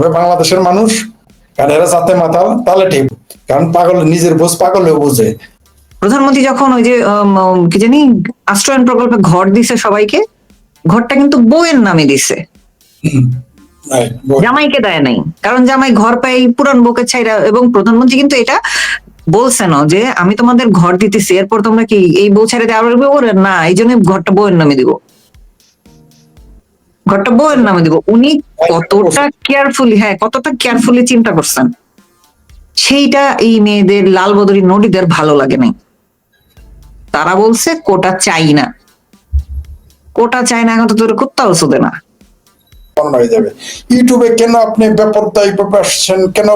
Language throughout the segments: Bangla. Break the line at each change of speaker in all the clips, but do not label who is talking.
তবে বাংলাদেশের মানুষ কারণ এরা যাতে মাতাল তাহলে ঠিক। কারণ পাগল নিজের বোঝ পাগলেও বোঝে।
প্রধানমন্ত্রী যখন ওই যে কি জানি আশ্রয়ন প্রকল্পে ঘর দিছে সবাইকে ঘরটা কিন্তু বউয়ের নামে দিছে। জামাইকে দেয় নাই। কারণ জামাই ঘর পাই পুরান বউকে ছাইরা এবং প্রধানমন্ত্রী কিন্তু এটা বলছেন যে আমি তোমাদের ঘর দিতেছি এরপর তোমরা কি এই বউ ছেড়ে আবার বিয়ে করবে? না এই জন্য ঘরটা বউয়ের নামে দিব। ঘরটা বউয়ের নামে দিব। উনি কতটা কেয়ারফুলি হ্যাঁ কতটা কেয়ারফুলি চিন্তা করছেন? সেইটা এই মেয়েদের লাল বদরি নদীদের ভালো লাগে নাই। তারা বলছে কোটা চাই না। কোটা চাই না এখন তো তোর কুত্তাও শুধে না।
যাবে? ইউটিউবে কেন আপনি বেপর্দায় ভাবে আসছেন? কেন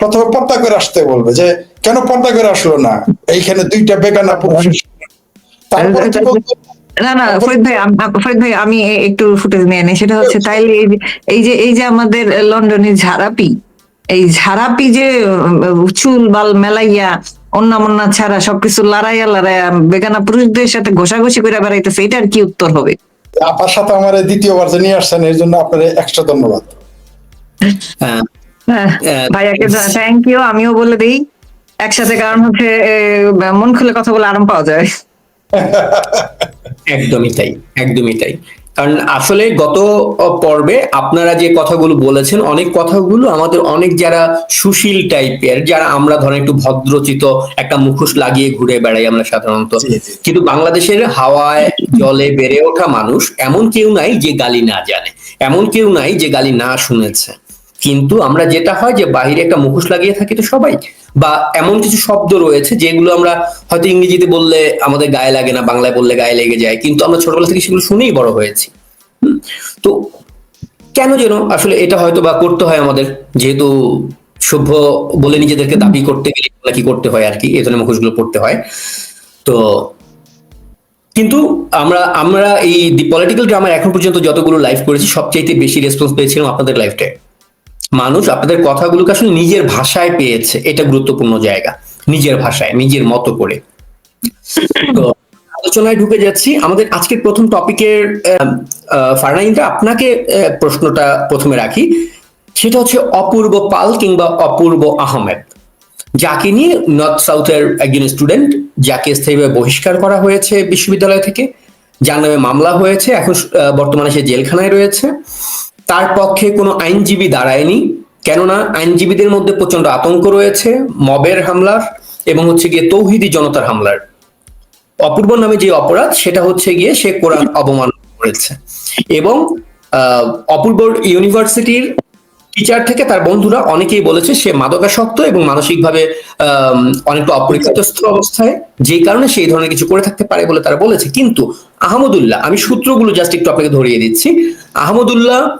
প্রথমে পর্দা করে আসতে বলবে যে কেন পর্দা করে আসলো না? এইখানে দুইটা বেগানা পুরুষ তারপরে
না না ফরিদ ভাই ফরিদ ভাই আমি একটু ফুটেজ নিয়ে নিই। সেটা হচ্ছে তাইলে এই যে- এই যে এই যে আমাদের লন্ডনের ঝাড়াপি এই ঝাড়াপি যে চুল বাল মেলাইয়া অন্য মন্না ছাড়া সবকিছু লড়াইয়া লড়াইয়া বেগানা পুরুষদের সাথে ঘষাঘষি করে বেড়াইতেছে এটার কি উত্তর হবে?
আপনার সাথে আমার এই দ্বিতীয়বার যে নিয়ে আসছেন এর জন্য আপনার এক্সট্রা ধন্যবাদ।
হ্যাঁ,
হ্যাঁ,
আহ,
ভাইয়াকে থ্যাংক ইউ আমিও বলে দিই। একসাথে কারণ হচ্ছে মন খুলে কথা বলে আরাম পাওয়া যায়।
একদমই তাই একদমই তাই। কারণ আসলে গত পর্বে আপনারা যে কথাগুলো বলেছেন অনেক কথাগুলো আমাদের অনেক যারা সুশীল টাইপের যারা আমরা ধরেন একটু ভদ্রচিত একটা মুখোশ লাগিয়ে ঘুরে বেড়াই আমরা সাধারণত। কিন্তু বাংলাদেশের হাওয়ায় জলে বেড়ে ওঠা মানুষ এমন কেউ নাই যে গালি না জানে। এমন কেউ নাই যে গালি না শুনেছে। কিন্তু আমরা যেটা হয় যে বাইরে একটা মুখোশ লাগিয়ে থাকি তো সবাই, বা এমন কিছু শব্দ রয়েছে যেগুলো আমরা হয়তো ইংরেজিতে বললে আমাদের গায়ে লাগে না, বাংলায় বললে গায়ে লেগে যায়, কিন্তু আমরা ছোটবেলা থেকে সেগুলো শুনেই বড় হয়েছি। তো কেন যেন আসলে এটা হয়তো বা করতে হয় আমাদের, যেহেতু সভ্য বলে নিজেদেরকে দাবি করতে গেলে নাকি করতে হয় আর কি, এই ধরনের মুখোশগুলো পড়তে হয়। তো কিন্তু আমরা আমরা এই দি পলিটিক্যাল ড্রামার এখন পর্যন্ত যতগুলো লাইভ করেছি, সবচাইতে বেশি রেসপন্স পেয়েছিলাম আপনাদের লাইফটায় মানুষ আপনাদের কথাগুলোকে আসলে নিজের ভাষায় পেয়েছে। এটা গুরুত্বপূর্ণ জায়গা। নিজের ভাষায় নিজের মতো করে। তো আলোচনায় ঢুকে যাচ্ছি। আমাদের আজকের প্রথম টপিকের ফারনাইনটা আপনাকে প্রশ্নটা প্রথমে রাখি। সেটা হচ্ছে অপূর্ব পাল কিংবা অপূর্ব আহমেদ। যাকে নিয়ে নর্থ সাউথের একজন স্টুডেন্ট যাকে স্থায়ীভাবে বহিষ্কার করা হয়েছে বিশ্ববিদ্যালয় থেকে যার নামে মামলা হয়েছে এখন বর্তমানে সে জেলখানায় রয়েছে। তার পক্ষে কোনো আইনজীবী দাঁড়ায়নি কেননা আইনজীবীদের মধ্যে প্রচণ্ড আতঙ্ক রয়েছে মবের হামলার এবং হচ্ছে গিয়ে তৌহিদি জনতার হামলার। অপূর্ব নামে যে অপরাধ সেটা হচ্ছে গিয়ে সে কোরআন অবমাননা করেছে। এবং অপূর্ব ইউনিভার্সিটির টিচার থেকে তার বন্ধুরা অনেকেই বলেছে সে মাদকাসক্ত এবং মানসিকভাবে অনেকটা অপরিচিতস্থ অবস্থায় যেই কারণে সেই ধরনের কিছু করে থাকতে পারে বলে তারা বলেছে। কিন্তু আহমদুল্লাহ আমি সূত্রগুলো জাস্ট একটু আপনাকে ধরিয়ে দিচ্ছি। আহমদুল্লাহ আহ,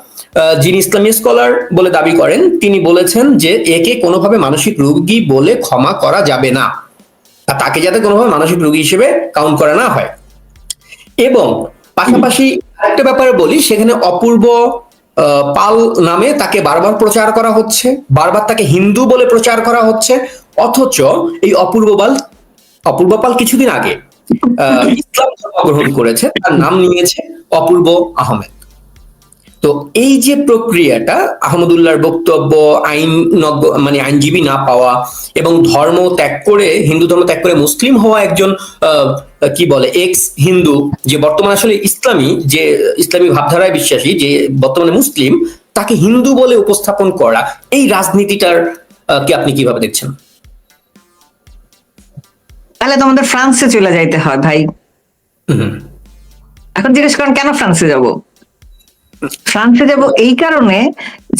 যিনি ইসলামী স্কলার বলে দাবি করেন, তিনি বলেছেন যে একে কোনোভাবে মানসিক রোগী বলে ক্ষমা করা যাবে না। তাকে যাতে কোনোভাবে মানসিক রোগী হিসেবে কাউন্ট করা না হয়। এবং পাশাপাশি একটা ব্যাপারে বলি, সেখানে অপূর্ব পাল নামে তাকে বারবার প্রচার করা হচ্ছে, বারবার তাকে হিন্দু বলে প্রচার করা হচ্ছে, অথচ এই অপূর্ব পাল অপূর্ব পাল কিছুদিন আগে ইসলাম ধর্ম গ্রহণ করেছে, তার নাম নিয়েছে অপূর্ব আহমেদ। তো এই যে প্রক্রিয়াটা আহমদুল্লাহর বক্তব্য আইন মানে আইনজীবী না পাওয়া এবং ধর্ম ত্যাগ করে হিন্দু ধর্ম ত্যাগ করে মুসলিম হওয়া একজন আহ, কি বলে এক্স হিন্দু যে বর্তমানে আসলে ইসলামী যে ইসলামী ভাবধারায় বিশ্বাসী যে বর্তমানে মুসলিম তাকে হিন্দু বলে উপস্থাপন করা এই রাজনীতিটার কি আপনি কীভাবে দেখছেন?
তাহলে তো আমাদের ফ্রান্সে চলে যাইতে হয় ভাই।
হুম,
এখন জিজ্ঞেস করেন কেন ফ্রান্সে যাব? ফ্রান্সে যাব এই কারণে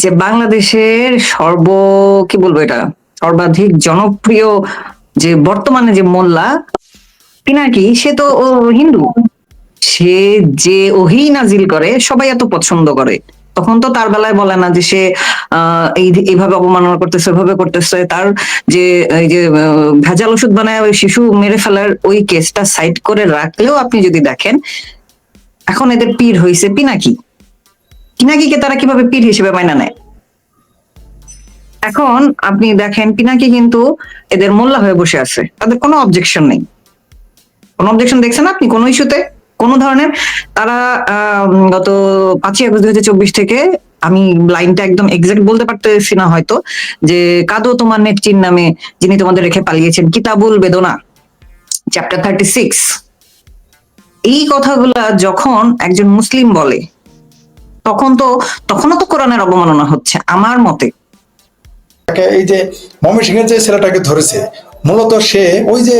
যে বাংলাদেশের সর্ব, কি বলব এটা, সর্বাধিক জনপ্রিয় যে বর্তমানে যে মোল্লা পিনাকি সে তো ও হিন্দু। সে যে ওহি নাজিল করে, সবাই এত পছন্দ করে। তখন তো তার বেলায় বলে না যে সে এইভাবে অবমাননা করতেছে, ওইভাবে করতেছে। তার যে, এই যে ভেজাল ওষুধ বানায় ওই শিশু মেরে ফেলার ওই কেসটা সাইড করে রাখলেও আপনি যদি দেখেন, এখন এদের পীর হয়েছে পিনাকি। পিনাকিকে তারা কীভাবে পীর হিসেবে মাইনা নেয়? এখন আপনি দেখেন, পিনাকি কিন্তু এদের মোল্লা হয়ে বসে আছে। তাদের কোনো অবজেকশন নেই। কোনো অবজেকশন দেখছেন আপনি কোনো ইস্যুতে? কোনো ধরনের? তারা গত পাঁচই আগস্ট দুই হাজার চব্বিশ থেকে, আমি লাইনটা একদম এক্সাক্ট বলতে পারতেছি না হয়তো, যে কাদো তোমার নেত্রীর নামে যিনি তোমাদের রেখে পালিয়েছেন, কিতাবুল বেদনা চ্যাপ্টার থার্টি সিক্স এই কথাগুলা যখন একজন মুসলিম বলে তখন তো, তখনও তো কোরআনের অবমাননা হচ্ছে, আমার মতে।
এই যে ময়মনসিংহের যে ছেলেটাকে ধরেছে, মূলত সে ওই যে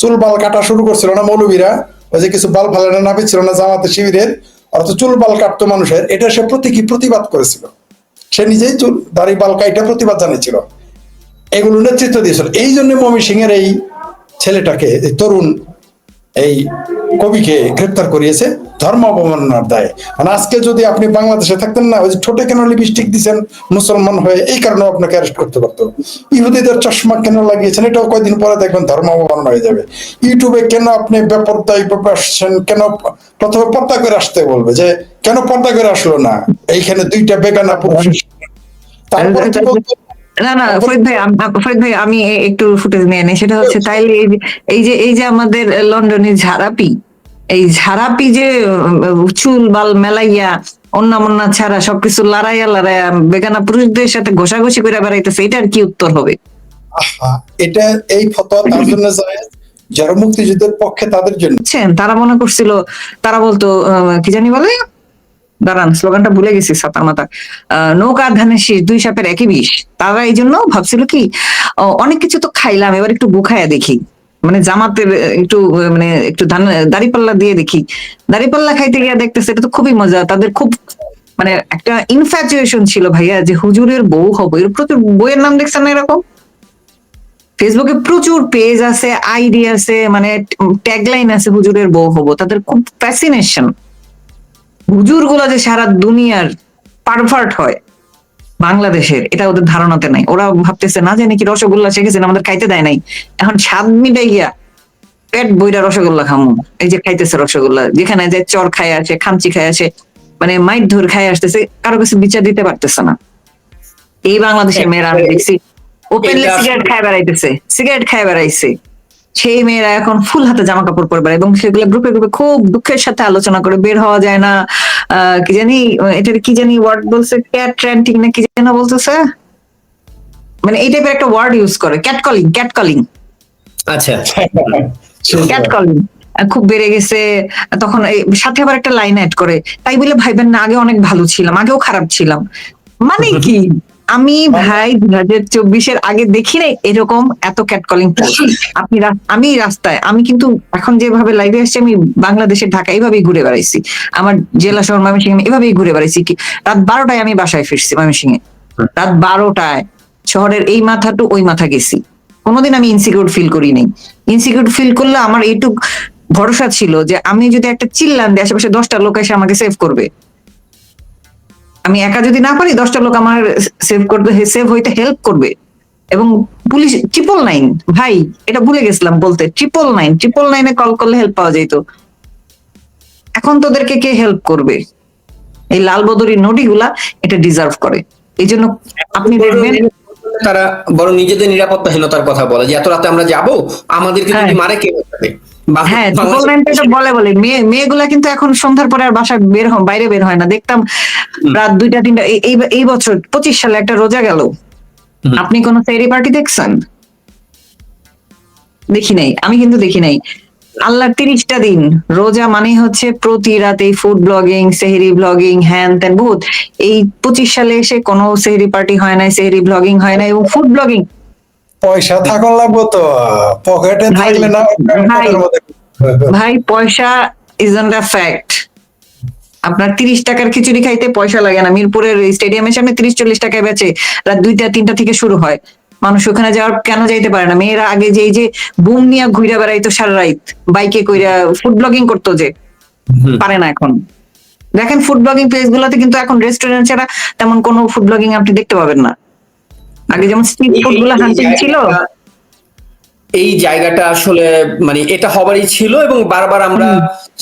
চুল বাল কাটা শুরু করছিল না মৌলবীরা? ওই যে কিছু বাল ফালানো না ছিল না জামাতে শিবিরের, অর্থাৎ চুল বাল কাটতো মানুষের, এটা সে প্রতীকী প্রতিবাদ করেছিল। সে নিজেই চুল, দাড়ি, বাল কাইটা প্রতিবাদ জানিয়েছিল। এগুলো নেতৃত্ব দিয়েছিল। এই জন্য মমি সিং এর এই ছেলেটাকে তরুণ এই কবিকে গ্রেপ্তার করিয়েছে ধর্ম অবমাননার দায়। মানে আজকে যদি আপনি বাংলাদেশে থাকতেন না ওই যে ঠোঁটে কেন লিপস্টিক দিচ্ছেন মুসলমান হয়ে এই কারণে আপনাকে অ্যারেস্ট করতে পারতো। ইহুদিদের চশমা কেন লাগিয়েছেন এটাও কয়দিন পরে দেখবেন ধর্ম অবমাননা হয়ে যাবে। ইউটিউবে কেন আপনি বেপরদায় আসছেন কেন প্রথমে পর্দা করে আসতে বলবে যে কেন পর্দা করে আসলো না? এইখানে দুইটা বেগানা পুরুষ। তারপরে?
না না ফরিদ ভাই ফরিদ ভাই আমি একটু ফুটেজ নিয়ে নিই। সেটা হচ্ছে তাইলে এই যে- এই যে আমাদের লন্ডনের ঝাড়াপি এই ঝাড়াপি যে চুল বাল মেলাইয়া অন্য ছাড়া সবকিছু লড়াইয়া লড়াইয়া বেগানা পুরুষদের সাথে ঘষাঘষি করে বেড়াইতেছে এটার কি উত্তর হবে?
এটা এই ফতোয়া তার জন্য যারা মুক্তিযুদ্ধের পক্ষে তাদের জন্য।
তারা মনে করছিল তারা বলতো আহ, কি জানি বলে? দাঁড়ান স্লোগানটা ভুলে গেছি সাতা মাতা আহ, নৌকা ধানের শীষ দুই সাপের একই বিষ। তারা এই জন্য ভাবছিল কি অনেক কিছু তো খাইলাম এবার একটু বুখায়া দেখি। মানে জামাতের একটু মানে একটু ধান দাড়িপাল্লা দিয়ে দেখি। দাড়িপাল্লা খাইতে গিয়ে দেখতেছে এটা তো খুবই মজা তাদের খুব মানে একটা ইনফ্যাচুয়েশন ছিল ভাইয়া যে হুজুরের বউ হব। এর প্রচুর বইয়ের নাম দেখছেন না এরকম? ফেসবুকে প্রচুর পেজ আছে আইডি আছে মানে ট্যাগলাইন আছে হুজুরের বউ হব। তাদের খুব ফ্যাসিনেশন হুজুরগুলা যে সারা দুনিয়ার পারভার্ট হয় বাংলাদেশের এটা ওদের ধারণাতে নাই। ওরা ভাবতেছে না জানি কি রসগোল্লা শিখেছেন আমাদের খাইতে দেয় নাই। এখন স্বাদ মিটাই গিয়া পেট বইটা রসগোল্লা খামু। এই যে খাইতেছে রসগোল্লা যেখানে যে চর খায় আসে খামচি খায় আসে মানে মাইট ধর খায় আসতেছে কারও কাছে বিচার দিতে পারতেছে না। এই বাংলাদেশের মেয়েরা আমি দেখছি ওপেনলি সিগারেট খায় বেড়াইতেছে সিগারেট খায় বেড়াইছে। সেই মেয়েরা এখন ফুল হাতে জামা কাপড় পরে বেড়ায় এবং সেগুলো গ্রুপে গ্রুপে খুব দুঃখের সাথে আলোচনা করে বের হওয়া যায় না। আহ, কি জানি এটার কি জানি ওয়ার্ড বলছে? ক্যাট ট্রেন্টিং না কি যেন বলতেছে? মানে এই টাইপের একটা ওয়ার্ড ইউজ করে। ক্যাট কলিং ক্যাট কলিং
আচ্ছা।
ক্যাট কলিং খুব বেড়ে গেছে। তখন এই সাথে আবার একটা লাইন অ্যাড করে। তাই বলে ভাইবেন না আগে অনেক ভালো ছিলাম আগেও খারাপ ছিলাম। মানে কি? আমি ভাই দুই হাজার চব্বিশের আগে দেখি নাই এরকম এত ক্যাট কলিং আপনি আমি রাস্তায়, আমি কিন্তু এখন যেভাবে লাইভে আসছি, আমি বাংলাদেশের ঢাকা এইভাবেই ঘুরে বেড়াইছি। আমার জেলা শহর ময়মনসিংহে এভাবেই ঘুরে বেড়াইছি কি, রাত বারোটায় আমি বাসায় ফিরছি ময়মনসিংহে। রাত বারোটায়, শহরের এই মাথা টু ওই মাথা গেছি। কোনোদিন আমি ইনসিকিউর ফিল করি নাই। ইনসিকিউর ফিল করলে আমার এইটুক ভরসা ছিল যে আমি যদি একটা চিল্লান দিই, আশেপাশে দশটা লোক এসে আমাকে সেভ করবে। আমি একা যদি না পারি দশটা লোক আমার সেভ করবে সেভ হইতে হেল্প করবে এবং পুলিশ ট্রিপল নাইন ভাই এটা ভুলে গেছিলাম বলতে ট্রিপল নাইন ট্রিপল নাইনে কল করলে হেল্প পাওয়া যেত এখন তোদেরকে কে হেল্প করবে এই লাল বদরি নোটিগুলা এটা ডিজার্ভ করে এই জন্য আপনি দেখবেন
তারা বড় নিজেদের নিরাপত্তাহীনতার কথা বলে যে এত রাতে আমরা যাব আমাদেরকে যদি
হ্যাঁ।
মারে কে বাঁচাবে?
হ্যাঁ বলে বলে মেয়ে মেয়েগুলা কিন্তু এখন সন্ধ্যার পরে আর বাসা বের হয় বাইরে বের হয় না। দেখতাম রাত দুইটা তিনটা এই- এই বছর পঁচিশ সালে একটা রোজা গেল। আপনি কোন সেরি পার্টি দেখছেন? দেখি নাই আমি কিন্তু দেখি নাই। আল্লাহ তিরিশটা দিন রোজা মানে হচ্ছে প্রতি রাতে ফুড ব্লগিং সেহরি ব্লগিং হ্যান ত্যান বহুত এই পঁচিশ সালে এসে কোনো সেহরি পার্টি হয় নাই সেহরি ব্লগিং হয় না এবং ফুড ব্লগিং
পয়সা থাকুন লাগবো তো। পকেটে
ভাই,
থাকলে না
ভাই। পয়সা ইজ নট আ ফ্যাক্ট আপনার তিরিশ টাকার খিচুড়ি খাইতে পয়সা লাগে না। মিরপুরের স্টেডিয়ামের সামনে তিরিশ চল্লিশ টাকায় বেচে রাত দুইটা তিনটা থেকে শুরু হয়। মানুষ ওখানে যাওয়ার কেন যাইতে পারে না? মেয়েরা আগে যে এই যে বুম নিয়ে ঘুরে বেড়াইতো সারা রাত বাইকে কইরা ফুড ব্লগিং করতো যে। পারে না এখন। দেখেন ফুড ব্লগিং প্লেস গুলোতে কিন্তু এখন রেস্টুরেন্ট ছাড়া তেমন কোনো ফুড ব্লগিং আপনি দেখতে পাবেন না। আগে যেমন স্ট্রিট
ফুডগুলো
হান্টিং ছিল
এই জায়গাটা আসলে মানে এটা হবারই ছিল এবং বারবার আমরা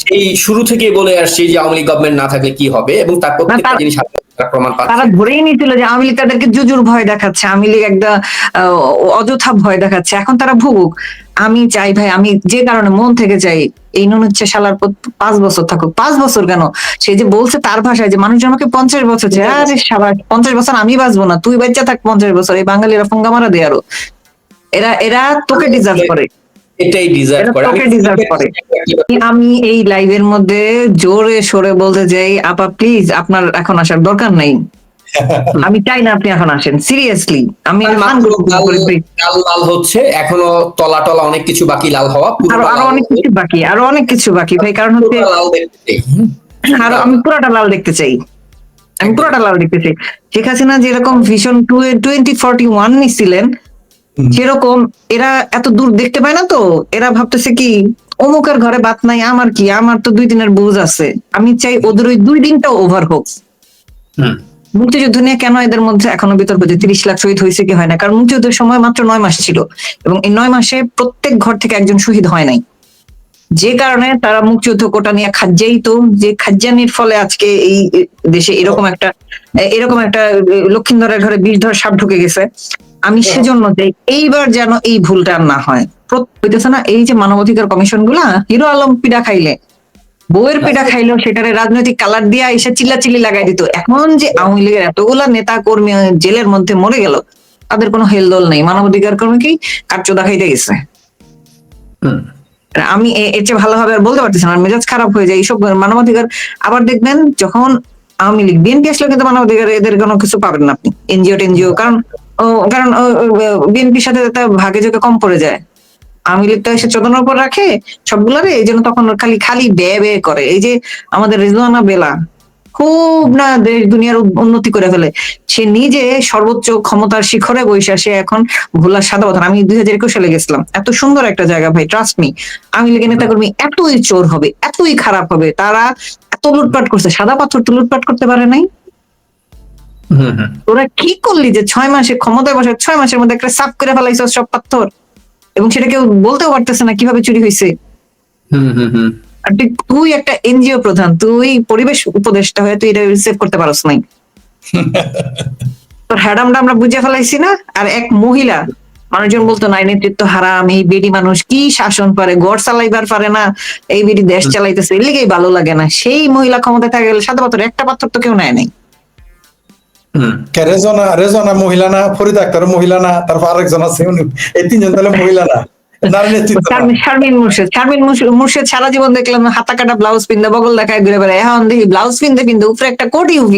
সেই শুরু থেকে বলে আসছি যে আওয়ামী লীগ গভর্নমেন্ট না থাকলে কি হবে এবং তার প্রত্যেকটা জিনিস প্রমাণ
তারা ধরেই নিয়েছিল যে আওয়ামী লীগ তাদেরকে জুজুর ভয় দেখাচ্ছে আওয়ামী লীগ একটা অযথা ভয় দেখাচ্ছে। এখন তারা ভুগুক। আমি চাই ভাই আমি যে কারণে মন থেকে চাই এই নুন হচ্ছে শালার পর- পাঁচ বছর থাকুক। পাঁচ বছর কেন? সে যে বলছে তার ভাষায় যে মানুষ আমাকে পঞ্চাশ বছর চাই আরে সাবাস পঞ্চাশ বছর আমি বাঁচবো না তুই বাচ্চা থাক পঞ্চাশ বছর এই বাঙালিরা ফোঙ্গা মারা দেয় আরও। এরা এরা তোকে ডিজার্ভ করে।
এটাই ডিজার্ভ করে। আমি
তোকে deserve করে। আমি এই লাইভের মধ্যে জোরে সরে বলতে চাই আপা প্লিজ আপনার এখন আসার দরকার নাই। আমি চাই না আপনি এখন আসেন সিরিয়াসলি আমি
লাল হচ্ছে এখনও তলা টলা অনেক কিছু বাকি লাল হওয়া
আরও
আরও
অনেক কিছু বাকি আরও অনেক কিছু বাকি। ভাই কারণ হচ্ছে। আরও আমি পুরোটা লাল দেখতে চাই। আমি পুরোটা লাল দেখতে চাই শেখ হাসিনা যেরকম vision two twenty forty one নিছিলেন সেরকম এরা এত দূর দেখতে পায় না তো এরা ভাবতেছে কি অমুকের ঘরে বাত নাই আমার কি? আমার তো দুই দিনের বুঝ আছে। আমি চাই ওদের ওই দুই দিনটা ওভার হোক। মুক্তিযুদ্ধ নিয়ে কেন এদের মধ্যে এখনও বিতর্ক যে তিরিশ লাখ শহীদ হয়েছে কি হয় না? কারণ মুক্তিযুদ্ধের সময় মাত্র নয় মাস ছিল এবং এই নয় মাসে প্রত্যেক ঘর থেকে একজন শহীদ হয় নাই। যে কারণে তারা মুক্তিযুদ্ধ কোটা নিয়ে খাজ্জাই তো যে খাজ্জানির ফলে আজকে এই দেশে এরকম একটা এরকম একটা লক্ষিন্দরের ঘরে বিষ ধর সাপ ঢুকে গেছে। আমি সেজন্য চাই এইবার যেন এই ভুলটা না হয়। হইতেছে না এই যে মানবাধিকার কমিশনগুলা হিরো আলম পিডা খাইলে বউয়ের পিঠা খাইলেও সেটারে রাজনৈতিক কালার দিয়া এসে চিল্লাচিল্লি লাগাই দিত। এখন যে আওয়ামী লীগের এতগুলা নেতা কর্মী জেলের মধ্যে মরে গেল তাদের কোনো হেলদোল নেই। মানবাধিকার কর্মী কি কাটচোদা খাইতে গেছে। আমি এর চেয়ে ভালোভাবে আর বলতে পারতেছি না মেজাজ খারাপ হয়ে যায় এইসব মানবাধিকার। আবার দেখবেন যখন আওয়ামী লীগ বিএনপি আসলে কিন্তু মানবাধিকার এদের কোনো কিছু পাবেন না আপনি এনজিও টেনজিও কারণ ও, কারণ বিএনপির সাথে ভাগে যোগে কম পড়ে যায়। আওয়ামী লীগ তো এসে চোদনার উপর রাখে সবগুলারে এই জন্য তখন খালি খালি ব্যয় ব্যয় করে। এই যে আমাদের রিজওয়ানা বেলা খুব না দেশ দুনিয়ার উন্নতি করে ফেলে। সে নিজে সর্বোচ্চ ক্ষমতার শিখরে বৈশা সে এখন ভোলার সাদা কথা আমি দুই হাজার একুশ সালে গেছিলাম। এত সুন্দর একটা জায়গা ভাই ট্রাস্ট মি আমি লীগের নেতাকর্মী এতই চোর হবে এতই খারাপ হবে। তারা এত লুটপাট করছে সাদা পাথর তো লুটপাট করতে পারে নাই। তোরা কি করলি যে ছয় মাসে ক্ষমতায় বসে ছয় মাসের মধ্যে একটা সাফ করে ফেলাইছ সব পাথর? এবং সেটা কেউ বলতেও পারতেছে না কীভাবে চুরি হয়েছে তুই একটা এনজিও প্রধান তুই পরিবেশ উপদেষ্টা হয়ে তুই এটা সেভ করতে পারস নাই। তোর হ্যাডামটা আমরা বুঝে ফেলাইছি না আর এক মহিলা মানুষজন বলতো নাই নেতৃত্ব হারাম এই বেডি মানুষ কি শাসন পারে গড় চালাইবার পারে না এই বেডি দেশ চালাইতেছে এর লিগেই ভালো লাগে না। সেই মহিলা ক্ষমতায় থাকে গেলে সাদা পাথর একটা পাথর তো কেউ নেয় নাই।
রেজনা রেজনা মহিলা না ফরিদ আক্তার মহিলা না তারপর আরেকজন আছে এই তিনজন তাহলে মহিলা না।
শারমিন মুর্শেদ শারমিন মুর্শেদ- সারা জীবন দেখলাম হাতা কাটা ব্লাউজ বগল দেখায় ঘুরে বেড়ায়। এখন দেখি ব্লাউজ উপরে একটা কোটিও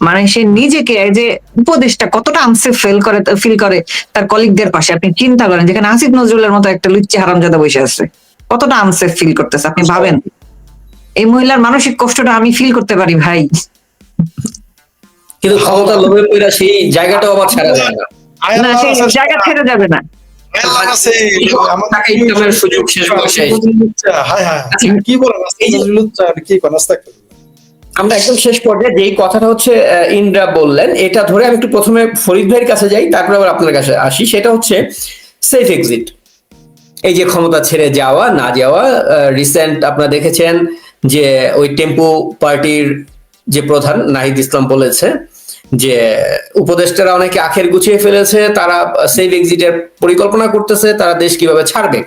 মানে সে নিজেকে যে উপদেশটা কতটা আনসেফ ফিল করে ফিল করে তার কলিগদের পাশে। আপনি চিন্তা করেন যেখানে আসিফ নজরুলের মতো একটা লুচ্চি হারামজাদা বসে আছে। কতটা আনসেফ ফিল করতেছে আপনি ভাবেন? এই মহিলার মানসিক কষ্টটা আমি ফিল করতে পারি ভাই।
কিন্তু ক্ষমতা লোভে পড়া সেই জায়গাটাও আবার ছাড়া যায় না।
না সেই জায়গা ছেড়ে যাবে না।
আয়ান আছে, আমাদের-
টাকা ইনকামের সুযোগ শেষ বয়সে এসে।
হায় হায়
আচ্ছা,
কি লুচ্চা কি
আমরা একদম শেষ পর্যায়ে যেই কথাটা হচ্ছে ইন্দ্রা বললেন এটা ধরে আমি একটু প্রথমে ফরিদ ভাইয়ের কাছে যাই তারপরে আবার আপনার কাছে আসি। সেটা হচ্ছে সেফ এক্সিট এই যে ক্ষমতা ছেড়ে যাওয়া না যাওয়া রিসেন্ট আপনারা দেখেছেন যে ওই টেম্পো পার্টির যে প্রধান নাহিদ ইসলাম বলেছে যে উপদেষ্টারা অনেকে আখের গুছিয়ে ফেলেছে, তারা সেফ এক্সিটের পরিকল্পনা করতেছে, তারা দেশ কীভাবে ছাড়বে?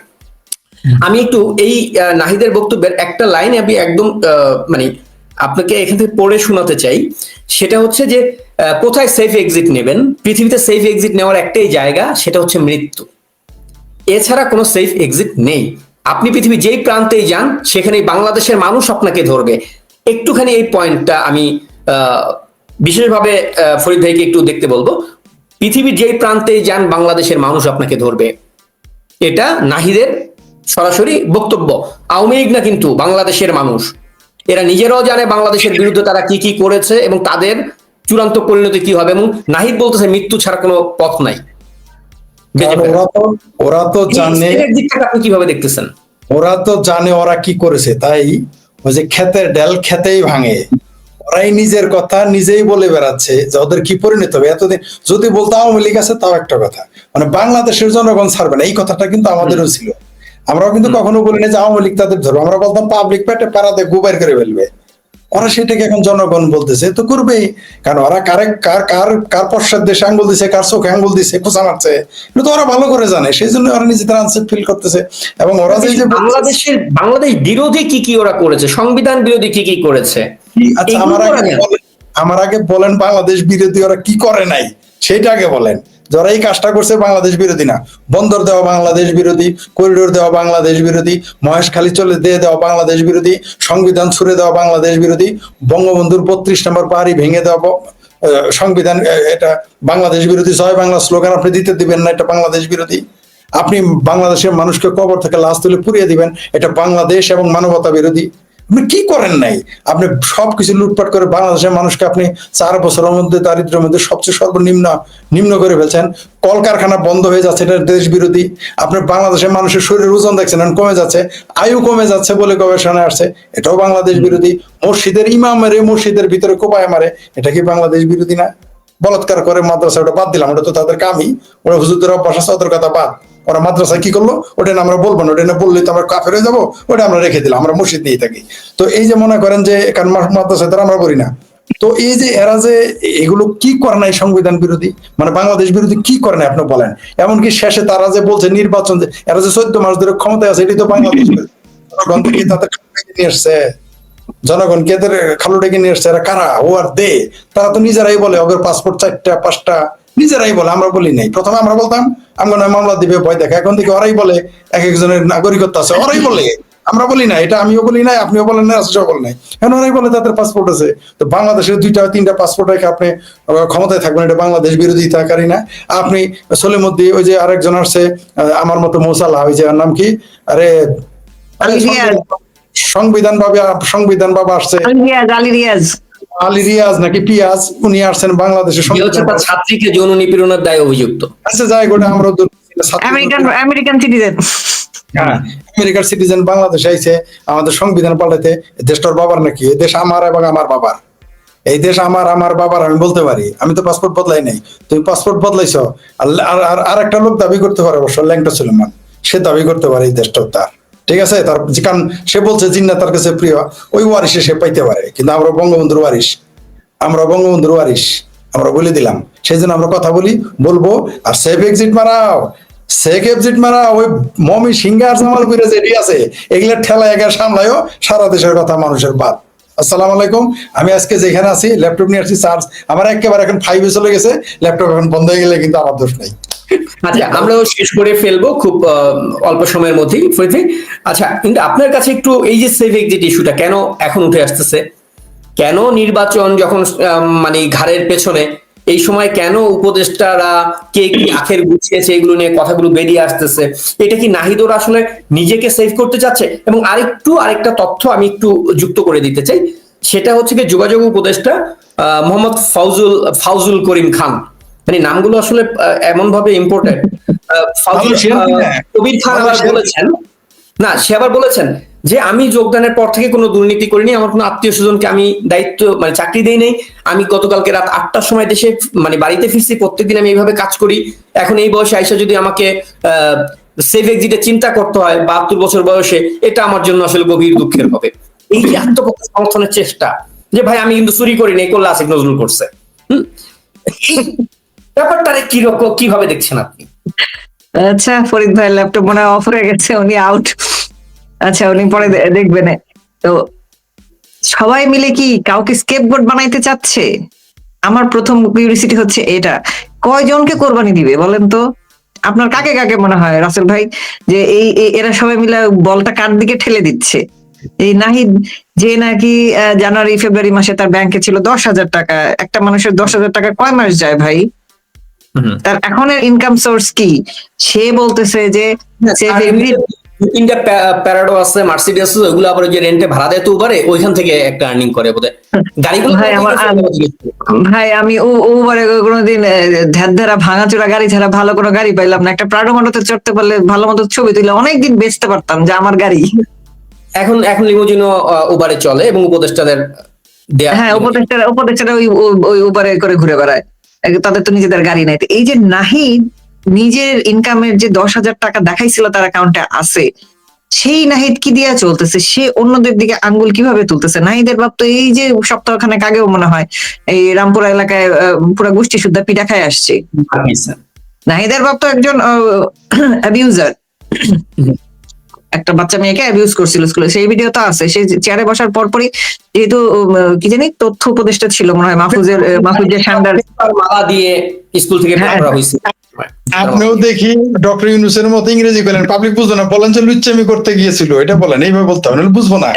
আমি একটু এই নাহিদের বক্তব্যের একটা লাইন আমি একদম মানে আপনাকে এখান থেকে পড়ে শোনাতে চাই। সেটা হচ্ছে যে কোথায় সেফ এক্সিট নেবেন? পৃথিবীতে সেফ এক্সিট নেওয়ার একটাই জায়গা, সেটা হচ্ছে মৃত্যু। এছাড়া কোনো সেফ এক্সিট নেই। আপনি পৃথিবীর যেই প্রান্তেই যান সেখানে বাংলাদেশের মানুষ আপনাকে ধরবে। একটুখানি এই পয়েন্টটা আমি বিশেষভাবে ফরিদ ভাইকে একটু দেখতে বলব। পৃথিবীর যেই প্রান্তেই যান বাংলাদেশের মানুষ আপনাকে ধরবে। এটা নাহিদের সরাসরি বক্তব্য। আওয়ামী লীগ না কিন্তু বাংলাদেশের মানুষ। এরা নিজেরাও জানে বাংলাদেশের বিরুদ্ধে তারা কি কি করেছে এবং তাদের চূড়ান্ত পরিণতি কি হবে এবং নাহিদ বলতেছে মৃত্যু ছাড়া কোনো পথ নাই।
ওরা তো জানে
আপনি কীভাবে দেখতেছেন?
ওরা তো জানে ওরা কি করেছে তাই ওই যে ক্ষেতের ডাল খেতেই ভাঙে। ওরাই নিজের কথা নিজেই বলে বেড়াচ্ছে যে ওদের কি পরিণত হবে? এতদিন যদি বলতো আওয়ামী লীগ আছে তাও একটা কথা। মানে বাংলাদেশের জনগণ ছাড়বে না এই কথাটা কিন্তু আমাদেরও ছিল। আমরাও কিন্তু কখনো বলি না যে আওয়ামী লীগ তাদের ধরবো। আমরা বলতাম পাবলিক পেটে পাড়াতে গুবাই করে ফেলবে। ওরা সেটাকে এখন জনগণ বলতেছে তো করবেই। কারণ ওরা কারে কার কার কার পশ্চাৎ দেশে আঙ্গুল দিছে কার চোখে আঙ্গুল দিছে খোঁচা মারছে। এটা তো ওরা ভালো করে জানে সেই জন্য ওরা নিজেদের আনসেফ ফিল করতেছে। এবং ওরা যে
বাংলাদেশের বাংলাদেশ বিরোধী কি কি ওরা করেছে? সংবিধান বিরোধী কি কি করেছে?
আচ্ছা আমার আগে আমার আগে বলেন বাংলাদেশ বিরোধী ওরা কি করে নাই? সেটা আগে বলেন। যারা এই কাজটা করছে বাংলাদেশ বিরোধী না। বন্দর দেওয়া বাংলাদেশ বিরোধী করিডোর দেওয়া বাংলাদেশ বিরোধী মহেশখালী চলে দিয়ে দেওয়া বাংলাদেশ বিরোধী সংবিধান ছুড়ে দেওয়া বাংলাদেশ বিরোধী বঙ্গবন্ধুর বত্রিশ নম্বর পাহাড়ি ভেঙে দেওয়া সংবিধান এটা বাংলাদেশ বিরোধী জয় বাংলা স্লোগান আপনি দিতে দিবেন না এটা বাংলাদেশ বিরোধী। আপনি বাংলাদেশের মানুষকে কবর থেকে লাশ তুলে পুড়িয়ে দিবেন এটা বাংলাদেশ এবং মানবতা বিরোধী। আপনি কি করেন নাই? আপনি সবকিছু লুটপাট করে বাংলাদেশের মানুষকে আপনি চার বছরের মধ্যে, দারিদ্র্যের মধ্যে সবচেয়ে সর্বনিম্ন, নিম্ন করে ফেলছেন। কলকারখানা বন্ধ হয়ে যাচ্ছে, এটা দেশ বিরোধী আপনি বাংলাদেশের মানুষের শরীরের ওজন দেখছেন কমে যাচ্ছে, আয়ু কমে যাচ্ছে বলে গবেষণায় আসছে। এটাও বাংলাদেশ বিরোধী। মসজিদের ইমাম মারে, মসজিদের ভিতরে কোপায় মারে, এটা কি বাংলাদেশ বিরোধী না? বলাৎকার করে মাদ্রাসা ওটা বাদ দিলাম, ওটা তো তাদের কামই ওরা হুজুরদের অভ্যাস আছে ওদের কথা বাদ। ওরা মাদ্রাসায় কি করল? ওটা আমরা বলব না, ওটা না বললেই তো আমরা কাফের হয়ে যাব, ওটা আমরা রেখে দিলাম, আমরা মসজিদ নিয়ে থাকি। তো এই যে মনে করেন যে, কারণ মাদ্রাসায় তারা আমরা করি না। তো এই যে এরা যে এগুলো কি করে নাই সংবিধান বিরোধী? মানে বাংলাদেশ বিরোধী কি করে নাই আপনি বলেন? এমনকি শেষে তারা যে বলছে নির্বাচন যে, এরা যে চোদ্দ মাস ধরে ক্ষমতায় আছে, এটাই তো বাংলাদেশ জনগণ থেকে তাদের নিয়ে এসছে জনগণ কে এদের খালু ডেকে নিয়ে এসছে এরা কারা? ও আর দে। তারা তো নিজেরাই বলে, ওদের পাসপোর্ট চারটা, পাঁচটা। নিজেরাই বলে আমরা বলি নাই। প্রথমে আমরা বলতাম আমরা নয় মামলা দিবে ভয় দেখা এখন থেকে ওরাই বলে এক একজনের নাগরিকত্ব আছে ওরাই বলে। আমরা বলি না এটা আমিও বলি নাই আপনিও বলেন না আসলে বলেন নাই। এখন ওরাই বলে তাদের পাসপোর্ট আছে। তো বাংলাদেশের দুইটা তিনটা পাসপোর্ট রেখে আপনি ক্ষমতায় থাকবেন এটা বাংলাদেশ বিরোধী থাকারই না। আপনি সলিমুদ্দি ওই যে আরেকজন আসছে আমার মতো মৌসালা ওই যে নাম কি? আরে। সংবিধান ভাবে সংবিধান বাবা আসছে।
আলী রিয়াজ
নাকি পিয়াজ উনি আসছেন
তার ছাত্রীকে যৌন নিপীড়নের দায়ে অভিযুক্ত।
আচ্ছা যাই গোটা আমরা
আমেরিকান আমেরিকান সিটিজেন
হ্যাঁ, আমেরিকার সিটিজেন বাংলাদেশ আইছে আমাদের সংবিধান পাল্টাতে দেশটার বাবার নাকি? এই দেশ আমার এবং আমার বাবার। এই দেশ আমার আমার বাবার আমি বলতে পারি। আমি তো পাসপোর্ট বদলাই নাই। তুমি পাসপোর্ট বদলাইছো। আর- আর একটা লোক দাবি করতে পারে অবশ্য ল্যাংটা সুলেমান। সে দাবি করতে পারে এই দেশটা তার। ঠিক আছে? তার কারণ সে বলছে জিন্না তার কাছে প্রিয়। ওই ওয়ারিসে সে পাইতে পারে। কিন্তু আমরা বঙ্গবন্ধুর ওয়ারিস আমরা বঙ্গবন্ধুর ওয়ারিস আমরা বলে দিলাম। সেই জন্য আমরা কথা বলি, বলব, আর সেফ এক্সিট মারাও। সেফ এক্সিট মারা ওই মমি সিঙ্গার জামাল করে যেটি আছে, এগুলা ঠেলা একা সামলায়ও সারা দেশের কথা মানুষের বাদ। আসসালামু আলাইকুম। আমি আজকে যেখানে আছি ল্যাপটপ নিয়ে আসছি চার্জ আমার একেবারে এখন ফাইভে চলে গেছে ল্যাপটপ এখন বন্ধ হয়ে গেলে কিন্তু আমার দোষ নেই।
আচ্ছা আমরাও শেষ করে ফেলব খুব অল্প সময়ের মধ্যেই ফরিদ আচ্ছা কিন্তু আপনার কাছে একটু এই যে সেভ এক্সিট ইস্যুটা কেন এখন উঠে আসতেছে? কেন নির্বাচন যখন মানে ঘাড়ের পেছনে, এই সময় কেন উপদেষ্টারা কে কি আখের গুছিয়েছে, এগুলো নিয়ে কথাগুলো বেরিয়ে আসতেছে? এটা কি নাহিদোর আসলে নিজেকে সেভ করতে চাচ্ছে? এবং আরেকটু, আরেকটা তথ্য আমি একটু যুক্ত করে দিতে চাই। সেটা হচ্ছে কি, যোগাযোগ উপদেষ্টা মোহাম্মদ ফাউজুল ফাউজুল করিম খান। মানে নামগুলো আসলে এমন ভাবে ইম্পর্টেন্ট কবির খান আবার বলেছেন না সে আবার বলেছেন যে আমি যোগদানের পর থেকে কোনো দুর্নীতি করিনি আমার কোনো আত্মীয় স্বজনকে আমি দায়িত্ব মানে চাকরি দেই নাই। আমি গতকালকে রাত আটটার সময় দেশে মানে বাড়িতে ফিরছি প্রত্যেকদিন আমি এইভাবে কাজ করি। এখন এই বয়সে আইসা যদি আমাকে সেভ এক্সিটে চিন্তা করতে হয় বাহাত্তর বছর বয়সে এটা আমার জন্য আসলে গভীর দুঃখের হবে। এই যে আত্মকথা সমর্থনের চেষ্টা যে ভাই আমি কিন্তু চুরি করিনি করলে আসিফ নজরুল করছে। হুম? এই ব্যাপারটারে কীরকম, কীভাবে দেখছেন আপনি?
আচ্ছা ফরিদ ভাই ল্যাপটপ মনে অফ হয়ে গেছে, উনি আউট আচ্ছা উনি পরে দেখবেন। তো সবাই মিলে কি কাউকে স্কেপ স্কেপবোর্ড বানাইতে চাচ্ছে? আমার প্রথম কিউরিসিটি হচ্ছে এটা। কয়জনকে কোরবানি দিবে, বলেন তো? আপনার কাকে কাকে মনে হয়, রাসেল ভাই? যে এই এরা সবাই মিলে বলটা কার দিকে ঠেলে দিচ্ছে? এই নাহিদ, যে নাকি জানুয়ারি, ফেব্রুয়ারি মাসে তার ব্যাংকে ছিল দশ হাজার টাকা। একটা মানুষের দশ হাজার টাকা কয় মাস যায় ভাই? তার এখনের ইনকাম সোর্স কি? সে বলতেছে যে
তিনটা প্যারাডো আছে মার্সিডিজ আছে ওগুলো আবার যে রেন্টে ভাড়া দেয় তো উবারে ওইখান থেকে একটা আর্নিং করে বোধহয়। গাড়িগুলো
ভাই, আমার- ভাই আমি ও ওবারে কোনোদিন ধ্যার ধারা ভাঙাচোরা গাড়ি ছাড়া ভালো কোনো গাড়ি পাইলাম না। একটা প্রাডো মন্ডতে চড়তে পারলে ভালো মতো ছবি তুলে অনেকদিন বেচতে পারতাম যে আমার গাড়ি।
এখন এখন লিমোজিনও উবারে চলে এবং উপদেষ্টাদের
হ্যাঁ উপদেষ্টারা উপদেষ্টারা ওই ওই ওপারে করে ঘুরে বেড়ায়। তাদের তো নিজেদের গাড়ি নাই। এই যে নাহিদ নিজের ইনকামের যে দশ হাজার টাকা দেখাইছিল তার অ্যাকাউন্টে আছে সেই নাহিদ কি দিয়া চলতেছে? সে অন্যদের দিকে আঙ্গুল কীভাবে তুলতেছে? নাহিদের বাপ তো এই যে সপ্তাহখানেক আগেও মনে হয় এই রামপুরা এলাকায় পুরা গোষ্ঠী সুদ্ধা পিঠা খায় আসছে। নাহিদের বাপ তো একজন অ্যাবিউজার একটা বাচ্চা মেয়েকে অ্যাবিউজ করছিল স্কুলে সেই ভিডিও তো আছে সেই চেয়ারে বসার পরপরই যেহেতু কি জানি তথ্য উপদেষ্টা ছিল মনে হয় মাহফুজের মাহফুজের সান্ডার
মালা দিয়ে স্কুল থেকে
হ্যাঁ।
আপনিও দেখি ডক্টর ইউনুসের মতো ইংরেজি বলেন পাবলিক বুঝব না বলেন যে লুচ্চামি করতে গিয়েছিল এটা বলেন এইভাবে বলতে হবে বুঝব না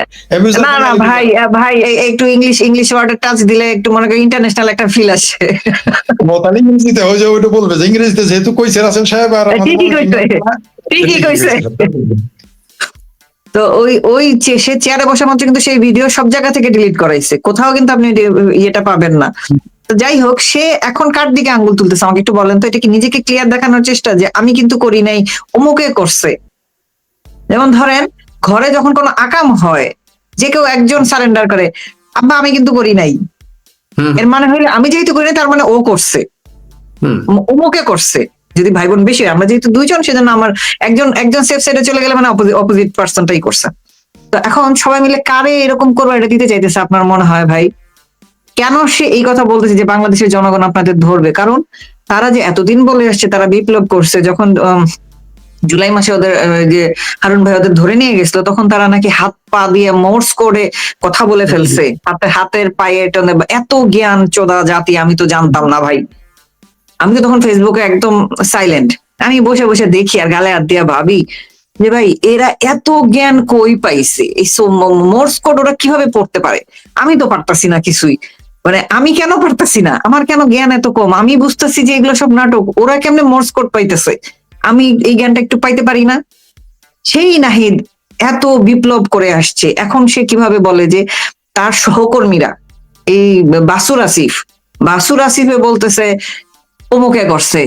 না না ভাই ভাই একটু ইংলিশ ইংলিশ ওয়ার্ডের টাচ দিলে একটু মনে করি ইন্টারন্যাশনাল একটা ফিল আসে
তাহলে ইংরেজিতে হয়ে যাবে ওইটা বলবে যে ইংরেজিতে যেহেতু কইছে রাসেল সাহেব আর
ঠিকই কইছে। ঠিকই কইছে। তো ওই ওই সে চেয়ারে বসা মাত্র কিন্তু সেই ভিডিও সব জায়গা থেকে ডিলিট করাইছে। কোথাও কিন্তু আপনি ইয়েটা পাবেন না। তো যাই হোক সে এখন কার দিকে আঙ্গুল তুলতেছে আমাকে একটু বলেন তো? এটা কি নিজেকে ক্লিয়ার দেখানোর চেষ্টা যে আমি কিন্তু করি নাই অমুকে করছে? যেমন ধরেন ঘরে যখন কোনো আকাম হয় যে কেউ একজন সারেন্ডার করে আব্বা আমি কিন্তু করি নাই। এর মানে হলো আমি যেহেতু করি নাই তার মানে ও করছে। অমুকে করছে। যদি ভাই বোন বেশি আমরা যেহেতু দুইজন সেজন্য আমার একজন একজন সেফ সাইডে চলে গেলে মানে অপোজিট পার্সনটাই করছে। তো এখন সবাই মিলে কারে এরকম করব এটা দিতে চাইতেছে আপনার মনে হয় ভাই? কেন সে এই কথা বলতেছে যে বাংলাদেশের জনগণ আপনাদের ধরবে? কারণ তারা যে এতদিন বলে আসছে তারা বিপ্লব করছে যখন জুলাই মাসে ওদের যে হারুন ভাই ওদের ধরে নিয়ে গেছিল তখন তারা নাকি হাত পা দিয়ে মোর্স করে কথা বলে ফেলছে। হাতে হাতের পায়ে এত জ্ঞান চোদা জাতি আমি তো জানতাম না ভাই। আমি তো তখন ফেসবুকে একদম সাইলেন্ট আমি বসে বসে দেখি আর গালে হাত দিয়া ভাবি যে ভাই, এরা এত জ্ঞান কই পাইছে? এই মোর্স কোড ওরা কীভাবে পড়তে পারে? আমি তো পারতাছি না কিছুই। মানে আমি কেন পারতাছি না? আমার কেন জ্ঞান এত কম? আমি বুঝতেছি যে এগুলো সব নাটক। ওরা কেমনে মোর্স কোড পাইতেছে? আমি এই জ্ঞানটা একটু পাইতে পারি না? সেই নাহিদ এত বিপ্লব করে আসছে। এখন সে কীভাবে বলে যে তার সহকর্মীরা, এই বাসুর আসিফ, বাসুর আসিফে বলতেছে অমুকে করছে।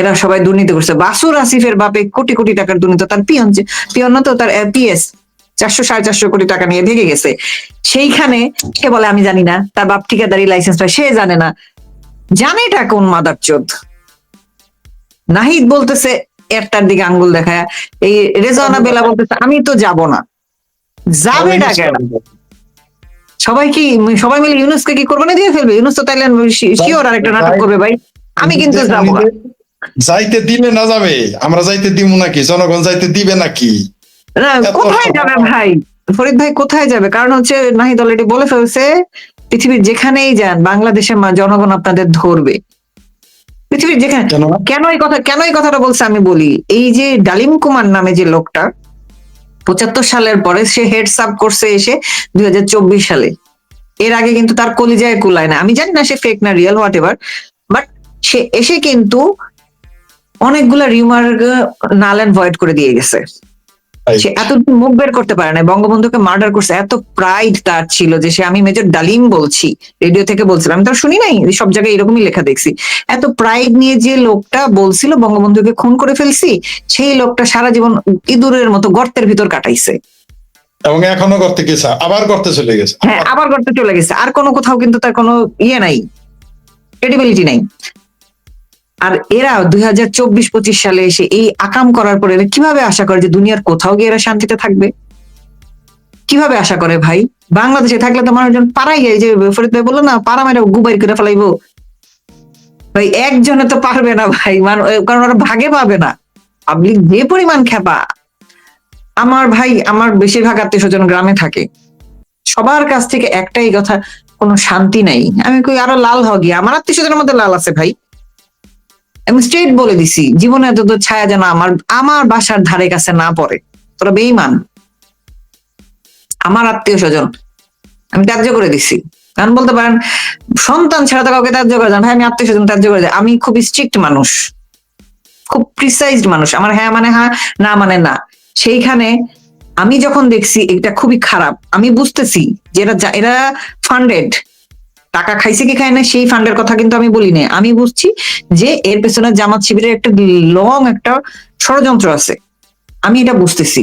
এরা সবাই দুর্নীতি করছে। বাসুর আসিফের বাপে কোটি কোটি টাকার দুর্নীতি তার পিয়ন পিয়ন তো তার পিএস চারশো সাড়ে চারশো কোটি টাকা নিয়ে ভেঙে গেছে। সেইখানে সে বলে আমি জানি না তার বাপ ঠিকাদারি লাইসেন্স পায় সে জানে না। জানেটা কোন মাদার চোদ? নাহিদ বলতেছে একটার দিকে আঙ্গুল দেখায়। এই রেজানা বেলা বলতেছে আমি তো যাব না। যাবে না কেন? সবাই কি সবাই মিলে ইউনুসকে কি করবে না দিয়ে ফেলবে? ইউনুস তো তাইলে শিওর আর একটা নাটক করবে ভাই। আমি কিন্তু যাব
যাইতে দিবে না যাবে আমরা যাইতে দিব নাকি? জনগণ যাইতে দিবে নাকি?
না, কোথায় যাবে ভাই? ফরিদ ভাই কোথায় যাবে? কারণ হচ্ছে নাহিদ অলরেডি বলে ফেলছে পৃথিবীর যেখানেই যান বাংলাদেশের মা- জনগণ আপনাদের ধরবে। পৃথিবীর যেখানে
কেন?
এই কথা কেন এই কথাটা বলছে আমি বলি? এই যে ডালিম কুমার নামে যে লোকটা পঁচাত্তর সালের পরে সে হেড সাব করছে এসে দুই হাজার চব্বিশ সালে। এর আগে কিন্তু তার কলিজায় কুলায় না। আমি জানি না সে ফেক না রিয়েল হোয়াট এভার সে এসে কিন্তু অনেকগুলা রিউমার নাল অ্যান্ড ভয়েড করে দিয়ে গেছে। সে এতদিন মুখ বের করতে পারে না বঙ্গবন্ধুকে মার্ডার করছে এত প্রাইড তার ছিল যে সে আমি মেজর ডালিম বলছি রেডিও থেকে বলছিলাম আমি তো শুনি নাই সব জায়গায় এরকমই লেখা দেখছি। এত প্রাইড নিয়ে যে লোকটা বলছিল বঙ্গবন্ধুকে খুন করে ফেলছি সেই লোকটা সারা জীবন ইঁদুরের মতো গর্তের ভিতর কাটাইছে।
এবং এখনও করতে গেছে আবার করতে চলে গেছে।
হ্যাঁ আবার গর্তে চলে গেছে আর কোনো কোথাও কিন্তু তার কোনো ইয়ে নাই ক্রেডিবিলিটি নাই। আর এরা দুই হাজার চব্বিশ পঁচিশ সালে এসে এই আকাম করার পরে এরা কীভাবে আশা করে যে দুনিয়ার কোথাও গিয়ে এরা শান্তিতে থাকবে? কীভাবে আশা করে ভাই? বাংলাদেশে থাকলে তো মানুষজন পাড়াই যায় যে ফরিদ ভাই বলল না, পাড়া মেরে গুবাই করে ফেলাইবো। ভাই, একজনে তো পারবে না ভাই কারণ ওরা ভাগে পাবে না। পাবলিক যে পরিমাণ খেপা আমার ভাই, আমার বেশিরভাগ আত্মীয় স্বজন গ্রামে থাকে। সবার কাছ থেকে একটাই কথা, কোনো শান্তি নাই। আমি কই আরও লাল হ গিয়া। আমার আত্মীয় স্বজনের মধ্যে লাল আছে ভাই। আমি স্ট্রেট বলে দিছি, জীবনে এত তো ছায়া যেন আমার আমার বাসার ধারে কাছে না পড়ে। তোরা বেইমান আমার আত্মীয় স্বজন, আমি ত্যায্য করে দিছি। কারণ বলতে পারেন, সন্তান ছাড়া তো কাউকে ত্যায্য করে দেন ভাই, আমি আত্মীয় স্বজন ত্যায্য করে দিই। আমি খুব স্ট্রিক্ট মানুষ। খুব প্রিসাইজড মানুষ। আমার হ্যাঁ মানে হ্যাঁ না মানে না। সেইখানে আমি যখন দেখছি, এটা খুবই খারাপ। আমি বুঝতেছি যে এরা এরা ফান্ডেড টাকা খাইছে কি খায় না সেই ফান্ডের কথা কিন্তু আমি বলি না আমি বুঝছি যে এর পেছনে জামাত শিবিরের একটা লং একটা ষড়যন্ত্র আছে। আমি এটা বুঝতেছি।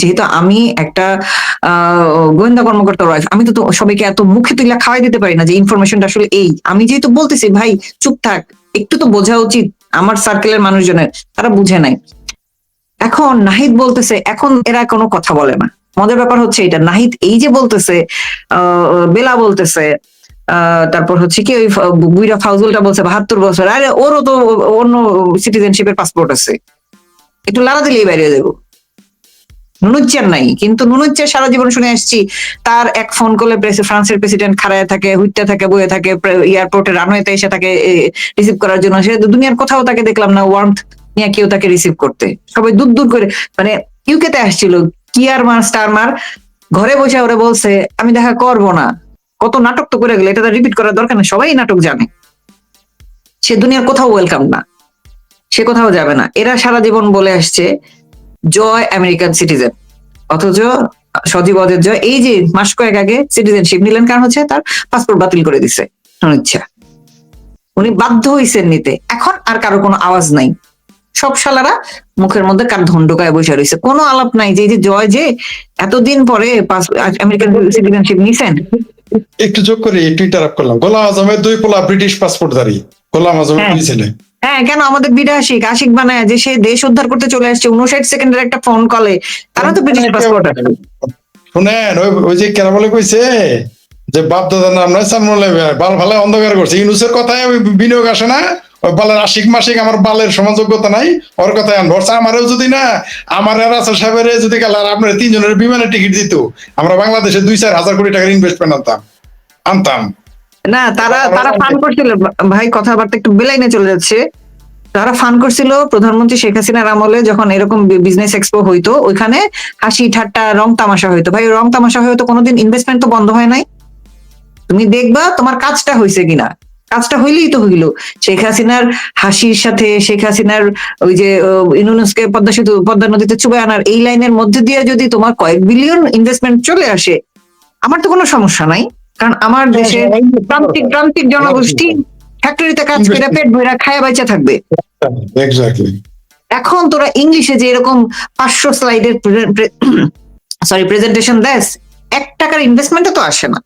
যেহেতু আমি একটা গোয়েন্দা কর্মকর্তা ওয়াইফ আমি তো সবাইকে এত মুখে তুলে খাওয়াই দিতে পারি না যে ইনফরমেশনটা আসলে এই। আমি যেহেতু বলতেছি, ভাই, চুপ থাক। একটু তো বোঝা উচিত আমার সার্কেলের মানুষজনের। তারা বুঝে নাই। এখন নাহিদ বলতেছে, এখন এরা কোনো কথা বলে না। মজার ব্যাপার হচ্ছে এটা। নাহিদ এই যে বলতেছে বেলা বলতেছে তারপর হচ্ছে কি ওই বুইরা ফাউজুলটা বলছে বাহাত্তর বছর। আরে ওরও তো অন্য সিটিজেনশিপের পাসপোর্ট আছে। একটু লাড়া দিলেই বাইরে যাব। নুনুচ্চার নাই, কিন্তু নুনুচ্চার সারা জীবন শুনে আসছি, তার এক ফোন করলে ফ্রান্সের প্রেসিডেন্ট খাড়ায় থাকে হুইটতে থাকে বয়ে থাকে এয়ারপোর্টে রানওয়েতে এসে তাকে রিসিভ করার জন্য। সে দুনিয়ার কোথাও তাকে দেখলাম না ওয়ার্মথ নিয়ে কেউ তাকে রিসিভ করতে। সবাই দূর দূর করে মানে ইউকেতে আসছিল কি আর মার, স্টার মার, ঘরে বসে ওরা বলছে, আমি দেখা করব না। কত নাটক তো করে গেলে, এটা তো রিপিট করার দরকার নেই, সবাই নাটক জানে। সে দুনিয়ার কোথাও ওয়েলকাম না, সে কোথাও যাবে না। এরা সারা জীবন বলে আসছে, জয় আমেরিকান সিটিজেন অথচ সজীব অদের জয়, এই যে মাস কয়েক আগে সিটিজেনশিপ নিলেন, কারণ হচ্ছে তার পাসপোর্ট বাতিল করে দিছে ইচ্ছা। উনি বাধ্য হইছেন নিতে। এখন আর কারও কোনো আওয়াজ নাই। সব শালারা মুখের মধ্যে কার ধন্ডকায় বসে রয়েছে। কোনো আলাপ নাই যে যে জয় যে এতদিন পরে আমেরিকান সিটিজেনশিপ নিছেন?
একটু যোগ করে একটু ইন্টারাপ্ট করলাম। গোলাম আজমের দুই পোলা ব্রিটিশ পাসপোর্টধারী গোলাম আজমের
হ্যাঁ।
দুই ছেলে।
হ্যাঁ কেন? আমাদের বিডা আশিক। আশিক বানায় যে সে দেশ উদ্ধার করতে চলে আসছে। উনষাট সেকেন্ডের একটা ফোন কলে তারা তো ব্রিটিশ পাসপোর্ট
শুনেন ওই ওই যে কেন বলে কইছে যে বাপ দাদার নাম নয় সানমলে বাল ভালে অন্ধকার করছে। ইউনুসের কথায় বিনিয়োগ আসে না? বালের আশিক মাসিক আমার বালের সমাজযোগ্যতা নাই ওর কথায় আনব। আমারও যদি না আমার আর সাহেবের যদি গেল আর আপনার তিনজনের বিমানের টিকিট দিত আমরা বাংলাদেশে দুই চার হাজার কোটি টাকার ইনভেস্টমেন্ট আনতাম আনতাম।
না তারা তারা ফান করছিল। ভাই কথাবার্তা একটু বেলাইনে চলে যাচ্ছে। তারা ফান করছিল প্রধানমন্ত্রী শেখ হাসিনার আমলে যখন এরকম বিজনেস এক্সপো হইতো ওইখানে হাসি ঠাট্টা রং তামাশা হইতো। ভাই রং তামাশা হয়তো কোনোদিন ইনভেস্টমেন্ট তো বন্ধ হয় নাই। তুমি দেখবা তোমার কাজটা হয়েছে কিনা। কাজটা হইলেই তো হইল। শেখ হাসিনার হাসির সাথে শেখ হাসিনার ওই যে ইউনুসকে পদ্মা সেতু পদ্মা নদীতে চুবে আনার এই লাইনের মধ্যে দিয়ে যদি তোমার কয়েক বিলিয়ন ইনভেস্টমেন্ট চলে আসে আমার তো কোনো সমস্যা নাই। কারণ আমার দেশে প্রান্তিক প্রান্তিক জনগোষ্ঠী ফ্যাক্টরিতে কাজ করে পেট ভরা খায়া বাইচা থাকবে। এখন তোরা ইংলিশে যে এরকম পাঁচশো স্লাইডের সরি প্রেজেন্টেশন দেস এক টাকার ইনভেস্টমেন্টও তো আসে না।